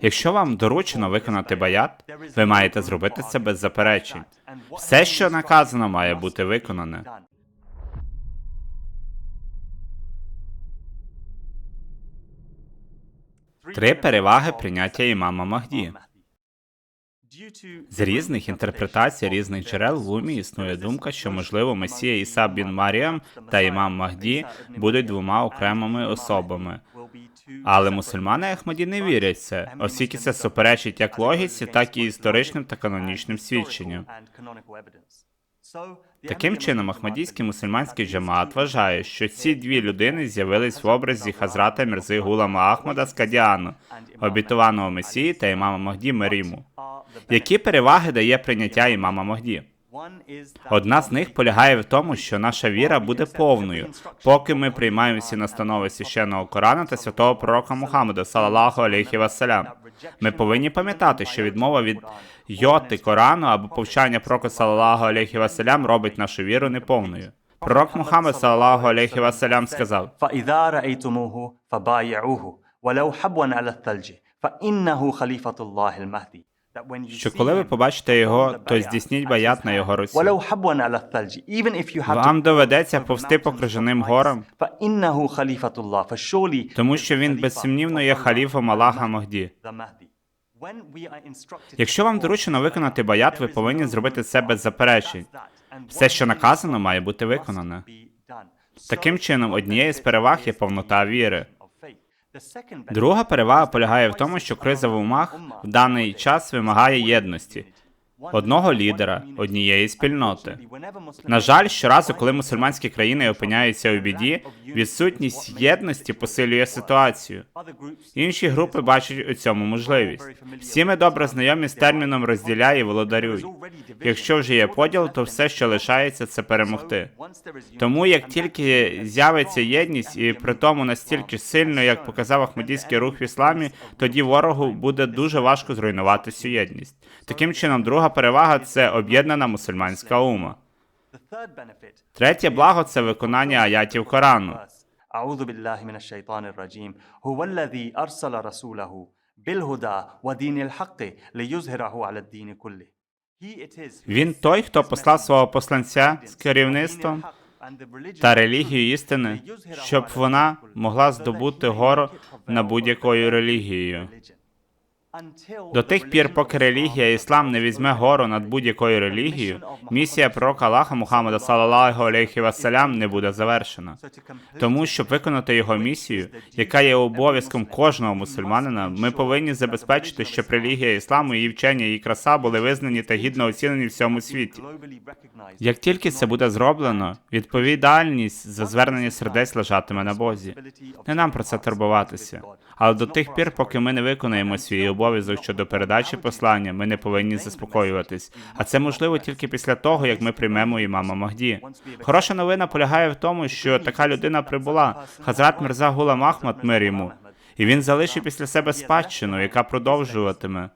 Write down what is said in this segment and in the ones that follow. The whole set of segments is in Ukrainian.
Якщо вам доручено виконати баят, ви маєте зробити це без заперечень. Все, що наказано, має бути виконане. Три переваги прийняття імама Махді. З різних інтерпретацій різних джерел в умі існує думка, що можливо Месія Іса бін Маріам та імам Махді будуть двома окремими особами. Але мусульмани Ахмаді не вірять в це, оскільки це суперечить як логіці, так і історичним та канонічним свідченням. Таким чином, Ахмадійський мусульманський джамаат вважає, що ці дві людини з'явились в образі Хазрата Мірзи Гулама Ахмада з Кадіану, обітованого Месії та імама Махді Меріму. Які переваги дає прийняття імама Махді? Одна з них полягає в тому, що наша віра буде повною, поки ми приймаємо всі настанови священного Корана та святого пророка Мухаммеда, салалаху алейхі вассалям. Ми повинні пам'ятати, що відмова від йоти Корану або повчання пророка салалаху алейхі вассалям робить нашу віру неповною. Пророк Мухаммед салалаху алейхі вассалям сказав: فإذا що коли ви побачите його, то здійсніть баят на його руці. Вам доведеться повсти по крижаним горам, тому що він безсумнівно є халіфом Аллаха Махді. Якщо вам доручено виконати баят, ви повинні зробити це без заперечень. Все, що наказано, має бути виконане. Таким чином, однією з переваг є повнота віри. Друга перевага полягає в тому, що криза в умах в даний час вимагає єдності, одного лідера, однієї спільноти. На жаль, щоразу, коли мусульманські країни опиняються у біді, відсутність єдності посилює ситуацію. Інші групи бачать у цьому можливість. Всі ми добре знайомі з терміном розділяй і володарюй. Якщо вже є поділ, то все, що лишається, це перемогти. Тому як тільки з'явиться єдність, і при тому настільки сильно, як показав Ахмадійський рух в ісламі, тоді ворогу буде дуже важко зруйнувати цю єдність. Таким чином, друга перевага це об'єднана мусульманська ума. Третє благо це виконання аятів Корану. أعوذ بالله من الشيطان الرجيم هو الذي أرسل رسوله بالهدى ودين الحق ليظهره على الدين كله He it is who Він той, хто послав свого посланця з керівництвом та релігією істини, щоб вона могла здобути гору над будь-якою релігією. До тих пір, поки релігія іслам не візьме гору над будь-якою релігією, місія пророка Аллаха Мухаммада салалаху алейхі вассалям не буде завершена. Тому, щоб виконати його місію, яка є обов'язком кожного мусульманина, ми повинні забезпечити, щоб релігія ісламу, її вчення, її краса були визнані та гідно оцінені в всьому світі. Як тільки це буде зроблено, відповідальність за звернення сердець лежатиме на Бозі. Не нам про це турбуватися. Але до тих пір, поки ми не виконаємо свій обов'язок щодо передачі послання, ми не повинні заспокоюватись. А це можливо тільки після того, як ми приймемо імама Махді. Хороша новина полягає в тому, що така людина прибула. Хазрат Мирза Гулам Ахмад мир йому. І він залишив після себе спадщину, яка продовжуватиме.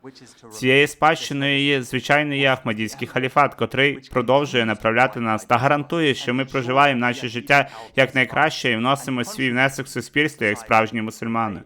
Цією спадщиною є звичайний є Ахмадійський халіфат, котрий продовжує направляти нас та гарантує, що ми проживаємо наше життя якнайкраще і вносимо свій внесок в суспільство як справжні мусульмани.